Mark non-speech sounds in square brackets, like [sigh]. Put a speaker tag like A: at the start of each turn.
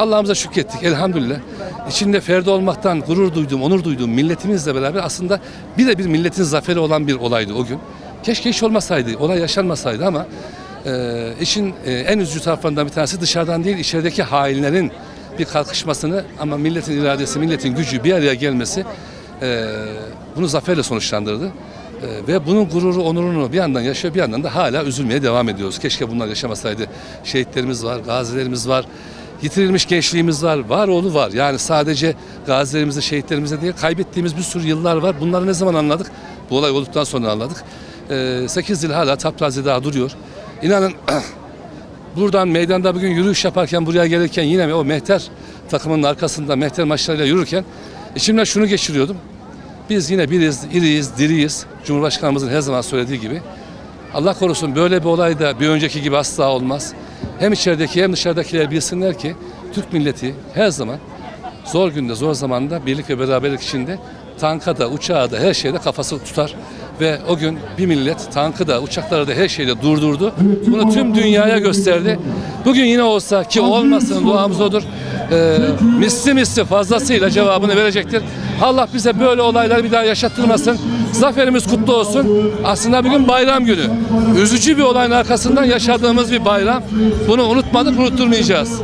A: Allah'ımıza şükrettik elhamdülillah. İçinde ferdi olmaktan gurur duyduğum, onur duyduğum milletimizle beraber aslında birebir milletin zaferi olan bir olaydı o gün. Keşke hiç olmasaydı, olay yaşanmasaydı ama e, işin e, en üzücü taraflarından bir tanesi dışarıdan değil içerideki hainlerin bir kalkışmasını ama milletin iradesi, milletin gücü bir araya gelmesi e, bunu zaferle sonuçlandırdı. E, ve bunun gururu, onurunu bir yandan yaşıyor, bir yandan da hala üzülmeye devam ediyoruz. Keşke bunlar yaşamasaydı. Şehitlerimiz var, gazilerimiz var, yitirilmiş gençliğimiz var, var oğlu var. Yani sadece gazilerimize, şehitlerimize değil, kaybettiğimiz bir sürü yıllar var. Bunları ne zaman anladık? Bu olay olduktan sonra anladık. E, 8 yıl hala taptaze daha duruyor. İnanın [clears throat] buradan meydanda bugün yürüyüş yaparken buraya gelirken yine o mehter takımının arkasında mehter maçlarıyla yürürken içimden şunu geçiriyordum. Biz yine biriz, iriyiz, diriyiz. Cumhurbaşkanımızın her zaman söylediği gibi. Allah korusun böyle bir olay da bir önceki gibi asla olmaz. Hem içerideki hem dışarıdakiler bilsinler ki Türk milleti her zaman zor günde, zor zamanda birlik ve beraberlik içinde tanka da, uçağa da, her şeyde kafası tutar. Ve o gün bir millet tankı da, uçakları da her şeyde durdurdu. Bunu tüm dünyaya gösterdi. Bugün yine olsa ki olmasın duamız odur. Ee, misli misli fazlasıyla cevabını verecektir. Allah bize böyle olayları bir daha yaşattırmasın. Zaferimiz kutlu olsun. Aslında bugün bayram günü. Üzücü bir olayın arkasından yaşadığımız bir bayram. Bunu unutmadık, unutturmayacağız.